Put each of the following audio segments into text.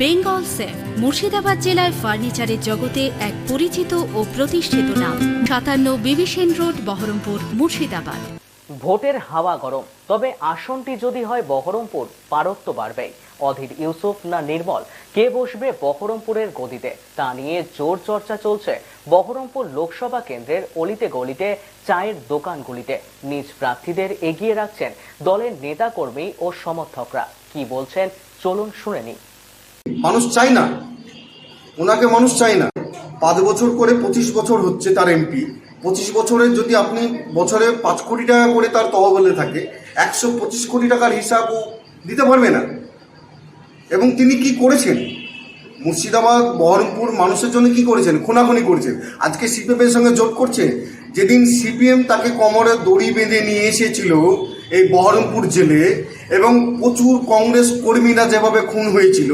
Bengal safe, Murshidabad জেলায় ফার্নিচারের জগতে এক পরিচিত ও প্রতিষ্ঠিত নাম। সাতান্ন বিবিসেন রোড, বহরমপুর, মুর্শিদাবাদ। ভোটের হাওয়া গরম, তবে আসনটি যদি হয় বহরমপুর, পারত্ব বাড়বে। অধীর ইউসুফ না নির্মল, কে বসবে বহরমপুরের গদিতে? তা নিয়ে জোর চর্চা চলছে বহরমপুর লোকসভা কেন্দ্রের অলিতে গলিতে, চায়ের দোকানগুলিতে। নিজ প্রার্থীদের এগিয়ে রাখছেন দলের নেতাকর্মী ও সমর্থকরা। কি বলছেন? চলুন শুনে নিই। মানুষ চায় না। ওনাকে মানুষ চায় না। পাঁচ বছর করে পঁচিশ বছর হচ্ছে তার এমপি পঁচিশ বছরের যদি আপনি বছরে পাঁচ কোটি টাকা করে তার তহবিলে থাকে, একশো পঁচিশ কোটি টাকার হিসাব ও দিতে পারবে না। এবং তিনি কি করেছেন? মুর্শিদাবাদ, বহরমপুর মানুষের জন্য কি করেছেন? খুনাখুনি করেছেন। আজকে সিপিএমের সঙ্গে জোট করছে। যেদিন সিপিএম তাকে কোমরে দড়ি বেঁধে নিয়ে এসেছিল এই বহরমপুর জেলে এবং প্রচুর কংগ্রেস কর্মীরা যেভাবে খুন হয়েছিল,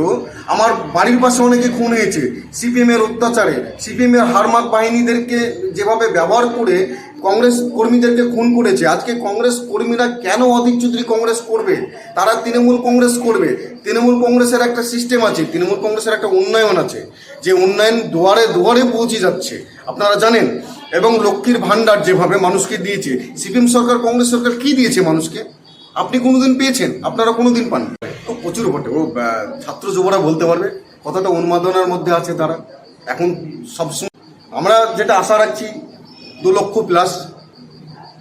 আমার বাড়ির পাশে অনেকে খুন হয়েছে, সিপিএমের অত্যাচারে, সিপিএমের হারমাক বাহিনীদেরকে যেভাবে ব্যবহার করে কংগ্রেস কর্মীদেরকে খুন করেছে, আজকে কংগ্রেস কর্মীরা কেন অধিক চৌধুরী কংগ্রেস করবে? তারা তৃণমূল কংগ্রেস করবে। তৃণমূল কংগ্রেসের একটা সিস্টেম আছে, তৃণমূল কংগ্রেসের একটা উন্নয়ন আছে, যে উন্নয়ন দুয়ারে দুয়ারে পৌঁছে যাচ্ছে। আপনারা জানেন? এবং লক্ষ্মীর ভাণ্ডার যেভাবে মানুষকে দিয়েছে, সিপিএম সরকার, কংগ্রেস সরকার কি দিয়েছে মানুষকে? আপনি কোনোদিন পেয়েছেন? আপনারা কোনোদিন পান প্রচুর বটে। ও ছাত্র যুবরা বলতে পারবে কতটা উন্মাদনার মধ্যে আছে তারা। এখন সবসময় আমরা যেটা আশা রাখছি দু লক্ষ প্লাস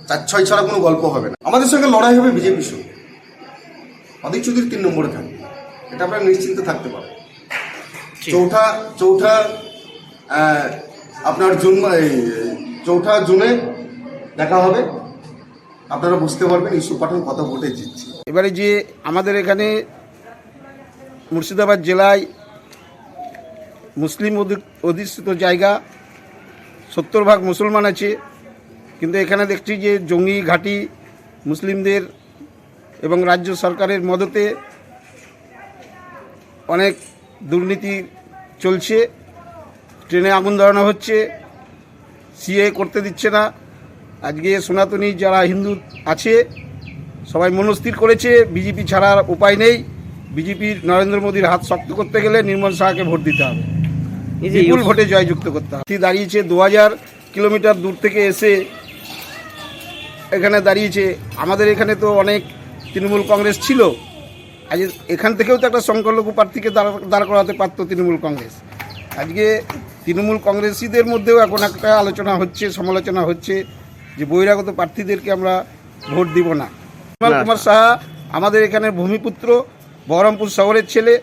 চার ছয় ছাড়া কোনো গল্প হবে না। আমাদের সঙ্গে লড়াই হবে বিজেপির সঙ্গে। অধিক চৌধুরী তিন নম্বরে থাকবে। এটা আপনারা নিশ্চিন্তে থাকতে পারেন চৌঠা চৌঠা আপনার জুন এই, চৌঠা জুনে দেখা হবে। আপনারা বুঝতে পারবেন ইস্যু পাঠান কত ভোটে জিতছে। এবারে যে আমাদের এখানে মুর্শিদাবাদ জেলায় মুসলিম অধিষ্ঠিত জায়গা সত্তর ভাগ মুসলমান আছে, কিন্তু এখানে দেখছি যে জঙ্গি ঘাঁটি মুসলিমদের এবং রাজ্য সরকারের মদতে অনেক দুর্নীতি চলছে, ট্রেনে আগুন ধরানো হচ্ছে, সিএ করতে দিচ্ছে না। আজকে সনাতনী যারা হিন্দু আছে সবাই মনস্থির করেছে বিজেপি ছাড়ার উপায় নেই। বিজেপির নরেন্দ্র মোদীর হাত শক্ত করতে গেলে নির্মল শাহকে ভোট দিতে হবে। বিপুল ভোটে জয়যুক্ত করতে হবে। দাঁড়িয়েছে দু হাজার কিলোমিটার দূর থেকে এসে এখানে দাঁড়িয়েছে। আমাদের এখানে তো অনেক তৃণমূল কংগ্রেস ছিল। আজ এখান থেকেও তো একটা সংখ্যালঘু প্রার্থীকে দাঁড় দাঁড় করাতে পারত তৃণমূল কংগ্রেস। আজকে তৃণমূল কংগ্রেসীদের মধ্যেও এখন একটা আলোচনা হচ্ছে সমালোচনা হচ্ছে। যে বহিরাগত প্রার্থীদেরকে আমরা ভোট দিব না। বিমল কুমার সাহা আমাদের এখানে ভূমিপুত্র বহরমপুর শহরের ছেলে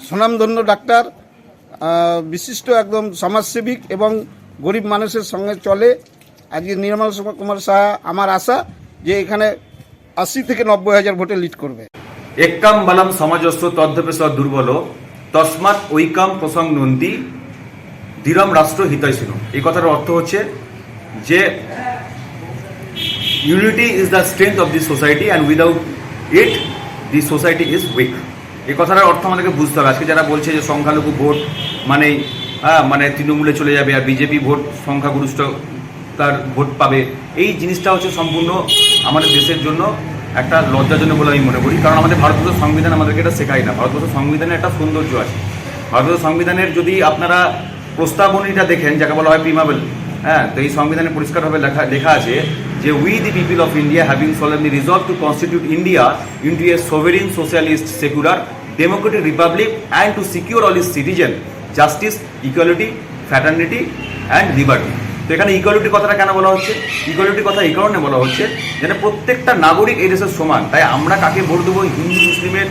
স্বনামধন্য ডাক্তার আহ, বিশিষ্ট একদম সমাজসেবিক এবং গরিব মানুষের সঙ্গে চলে। আজকে নির্মল কুমার সাহা আমার আশা যে এখানে আশি থেকে নব্বই হাজার ভোটে লিড করবে। এক্কাম বালাম সমাজস্ব তদ্ধপেশ দুর্বল তসমাৎ ঐকাম প্রসঙ্গ নন্দী ধীরম রাষ্ট্র হিতৈষিন এই কথার অর্থ হচ্ছে যে unity is the strength of the society and without it the society is weak এই কথাটার অর্থ আমাদেরকে বুঝতে হবে। আজকে যারা বলছে যে সংখ্যালঘু ভোট মানেই হ্যাঁ মানে তৃণমূলে চলে যাবে আর বিজেপি ভোট সংখ্যাগরিষ্ঠ তার ভোট পাবে, এই জিনিসটা হচ্ছে সম্পূর্ণ আমাদের দেশের জন্য একটা লজ্জাজনক বলে আমি মনে করি। কারণ আমাদের ভারতবর্ষের সংবিধান আমাদেরকে এটা শেখায় না। ভারতবর্ষের সংবিধানে একটা সৌন্দর্য আছে। ভারতবর্ষের সংবিধানের যদি আপনারা প্রস্তাবনীটা দেখেন, যাকে বলা হয় প্রিমাবেল হ্যাঁ তো এই সংবিধানে পরিষ্কারভাবে লেখা লেখা আছে যে we the people of India having solemnly resolve to constitute India into a sovereign socialist secular democratic republic and to secure all its citizen justice equality fraternity and liberty তো এখানে ইকুয়ালিটি কথাটা কেন বলা হচ্ছে? ইকুয়ালিটি কথা এই কারণে বলা হচ্ছে যেন প্রত্যেকটা নাগরিক এই দেশের সমান। তাই আমরা কাকে ভোট দেবো? হিন্দু, মুসলিমের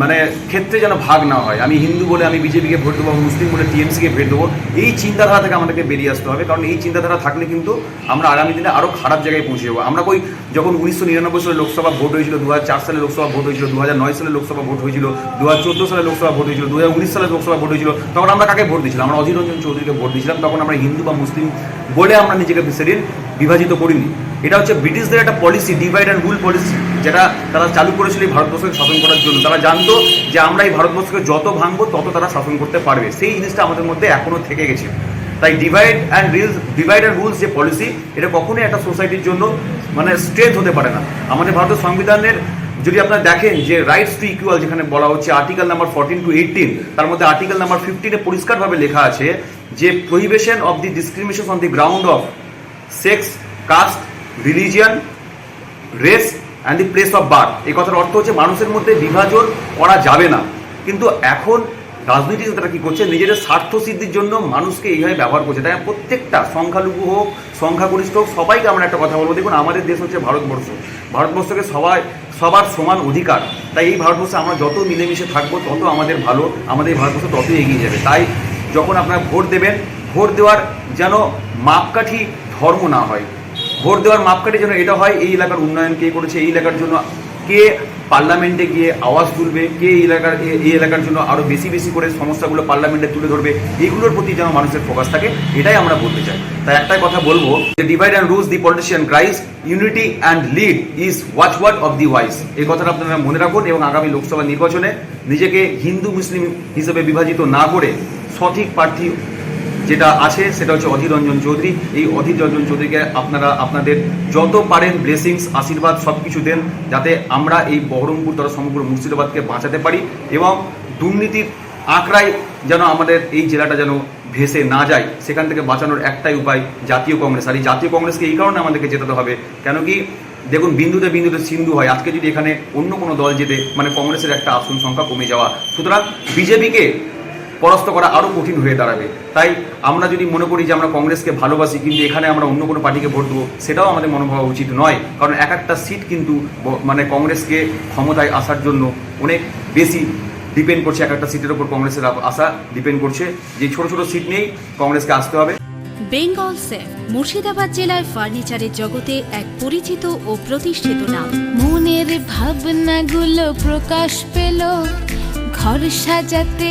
মানে ক্ষেত্রে যেন ভাগ না হয়। আমি হিন্দু বলে আমি বিজেপিকে ভোট দেবো মুসলিম বলে টিএমসিকে ভোট দেবো, এই চিন্তাধারা থেকে আমাদেরকে বেরিয়ে আসতে হবে। কারণ এই চিন্তাধারা থাকলে কিন্তু আমরা আগামী দিনে আরও খারাপ জায়গায় পৌঁছে যাব। আমরা ওই যখন উনিশশো নিরানব্বই সালে লোকসভা ভোট হয়েছিল দু হাজার সালে লোকসভা ভোট হয়েছিল দু নয় সালে লোকসভা ভোট হয়েছিল দু হাজার চোদ্দ সালে লোকসভা ভোট হয়েছিল দু হাজার উনিশ সালে লোকসভা ভোট হয়েছিল, তখন আমরা কাকে ভোট দিয়েছিলাম? আমরা অধীর রঞ্জন চৌধুরীকে ভোট দিয়েছিলাম। তখন আমরা হিন্দু বা মুসলিম বলে আমরা নিজেকে সেদিন বিভাজিত করিনি। এটা হচ্ছে ব্রিটিশদের একটা policy divide and rule policy যেটা তারা চালু করেছিল এই ভারতবর্ষকে শাসন করার জন্য। তারা জানতো যে আমরা এই ভারতবর্ষকে যত ভাঙবো, তত তারা শাসন করতে পারবে। সেই জিনিসটা আমাদের মধ্যে এখনও থেকে গেছে। তাই divide and rules divide and rules যে পলিসি এটা কখনোই একটা সোসাইটির জন্য মানে স্ট্রেংথ হতে পারে না। আমাদের ভারতের সংবিধানের যদি আপনারা দেখেন যে রাইটস টু ইকুয়াল যেখানে বলা হচ্ছে article number fourteen to eighteen তার মধ্যে আর্টিকেল নাম্বার ফিফটিনে পরিষ্কারভাবে লেখা আছে যে prohibition of the discrimination on the ground of sex caste religion race and the place of birth এই কথার অর্থ হচ্ছে মানুষের মধ্যে বিভাজন করা যাবে না। কিন্তু এখন রাজনীতি তারা কী করছে? নিজেদের স্বার্থ সিদ্ধির জন্য মানুষকে এইভাবে ব্যবহার করছে। তাই প্রত্যেকটা সংখ্যালঘু হোক, সংখ্যাগরিষ্ঠ হোক, সবাইকে আমরা একটা কথা বলব। দেখুন, আমাদের দেশ হচ্ছে ভারতবর্ষ। ভারতবর্ষকে সবাই, সবার সমান অধিকার। তাই এই ভারতবর্ষে আমরা যত মিলেমিশে থাকব, তত আমাদের ভালো, আমাদের ভারতবর্ষ ততই এগিয়ে যাবে। তাই যখন আপনারা ভোট দেবেন, ভোট দেওয়ার যেন মাপকাঠি ধর্ম না হয়। ভোট দেওয়ার মাপকাঠি যেন এটা হয়, এই এলাকার উন্নয়ন কে করেছে, এই এলাকার জন্য কে পার্লামেন্টে গিয়ে আওয়াজ তুলবে, কে এই এলাকার এই এলাকার জন্য আরও বেশি বেশি করে সমস্যাগুলো পার্লামেন্টে তুলে ধরবে এগুলোর প্রতি যেন মানুষের ফোকাস থাকে, এটাই আমরা বলতে চাই। তাই একটাই কথা বলব, যে divide and rules the politician cries unity and lead is watch word of the wise এই কথাটা আপনারা মনে রাখুন এবং আগামী লোকসভা নির্বাচনে নিজেকে হিন্দু, মুসলিম হিসেবে বিভাজিত না করে সঠিক প্রার্থী যেটা আছে, সেটা হচ্ছে অধীর রঞ্জন চৌধুরী। এই অধীর রঞ্জন চৌধুরীকে আপনারা, আপনাদের যত পারেন ব্লেসিংস আশীর্বাদ সব কিছু দেন, যাতে আমরা এই বহরমপুর তথা সমগ্র মুর্শিদাবাদকে বাঁচাতে পারি এবং দুর্নীতির আঁকড়ায় যেন আমাদের এই জেলাটা যেন ভেসে না যায়। সেখান থেকে বাঁচানোর একটাই উপায় জাতীয় কংগ্রেস। আর এই জাতীয় কংগ্রেসকে এই কারণে আমাদেরকে জেতাতে হবে, কেন কি দেখুন, বিন্দুতে বিন্দুতে সিন্ধু হয়। আজকে যদি এখানে অন্য কোনো দল যেতে মানে কংগ্রেসের একটা আসন সংখ্যা কমে যাওয়া। সুতরাং বিজেপিকে পরাস্ত করা আরও কঠিন হয়ে দাঁড়াবে। তাই আমরা যদি মনে করি যে আমরা কংগ্রেসকে ভালোবাসি, কিন্তু এখানে আমরা অন্য কোনো পার্টিকে ভোট দেবো, সেটাও আমাদের মনে হওয়া উচিত নয়। কারণ এক একটা সিট কিন্তু মানে কংগ্রেসকে ক্ষমতায় আসার জন্য অনেক বেশি ডিপেন্ড করছে এক একটা সিটের উপর কংগ্রেসের আশা ডিপেন্ড করছে। যে ছোট ছোট সিট নিয়েই কংগ্রেসকে আসতে হবে। বেঙ্গল সেফ মুর্শিদাবাদ জেলায় ফার্নিচারের জগতে এক পরিচিত ও প্রতিষ্ঠিত নাম। মনের ভাবনাগুলো প্রকাশ পেল, ঘর সাজাতে